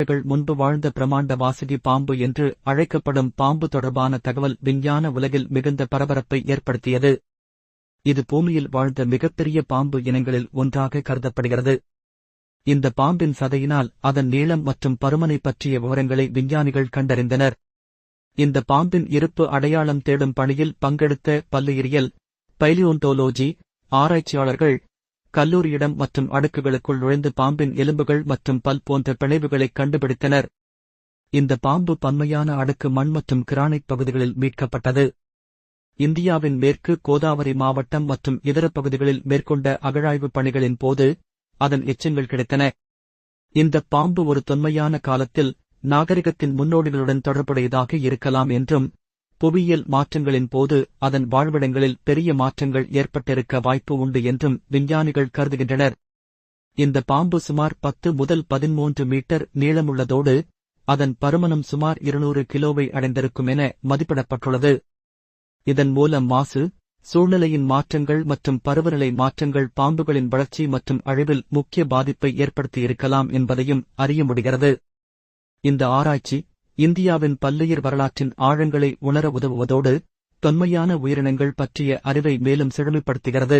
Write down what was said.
ஆண்டுகள் முன்பு வாழ்ந்த பிரமாண்ட வாசகி பாம்பு என்று அழைக்கப்படும் பாம்பு தொடர்பான தகவல் விஞ்ஞான உலகில் மிகுந்த பரபரப்பை ஏற்படுத்தியது. இது பூமியில் வாழ்ந்த மிகப்பெரிய பாம்பு இனங்களில் ஒன்றாக கருதப்படுகிறது. இந்த பாம்பின் சதையினால் அதன் நீளம் மற்றும் பருமனை பற்றிய விவரங்களை விஞ்ஞானிகள் கண்டறிந்தனர். இந்த பாம்பின் இருப்பு அடையாளம் தேடும் பணியில் பங்கெடுத்த பல்லுயிரியல் பைலியோன்டோலோஜி ஆராய்ச்சியாளர்கள் கல்லூரியிடம் மற்றும் அடுக்குகளுக்குள் நுழைந்து பாம்பின் எலும்புகள் மற்றும் பல் போன்ற பிணைவுகளை கண்டுபிடித்தனர். இந்த பாம்பு பன்மையான அடுக்கு மண் மற்றும் கிரானைட் பகுதிகளில் மீட்கப்பட்டது. இந்தியாவின் மேற்கு கோதாவரி மாவட்டம் மற்றும் இதர பகுதிகளில் மேற்கொண்ட அகழாய்வுப் பணிகளின் போது அதன் எச்சங்கள் கிடைத்தன. இந்த பாம்பு ஒரு தொன்மையான காலத்தில் நாகரிகத்தின் முன்னோடிகளுடன் தொடர்புடையதாக இருக்கலாம் என்றும் புவியியல் மாற்றங்களின் போது அதன் வாழ்விடங்களில் பெரிய மாற்றங்கள் ஏற்பட்டிருக்க வாய்ப்பு உண்டு என்றும் விஞ்ஞானிகள் கருதுகின்றனர். இந்த பாம்பு சுமார் பத்து முதல் பதிமூன்று மீட்டர் நீளமுள்ளதோடு அதன் பருமனம் சுமார் இருநூறு கிலோவை அடைந்திருக்கும் என மதிப்பிடப்பட்டுள்ளது. இதன் மூலம் மாசு சூழ்நிலையின் மாற்றங்கள் மற்றும் பருவநிலை மாற்றங்கள் பாம்புகளின் வளர்ச்சி மற்றும் அழிவில் முக்கிய பாதிப்பை ஏற்படுத்தியிருக்கலாம் என்பதையும் அறிய முடிகிறது. இந்த ஆராய்ச்சி இந்தியாவின் பல்லுயிர் வரலாற்றின் ஆழங்களை உணர உதவுவதோடு தொன்மையான உயிரினங்கள் பற்றிய அறிவை மேலும் செழுமைப்படுத்துகிறது.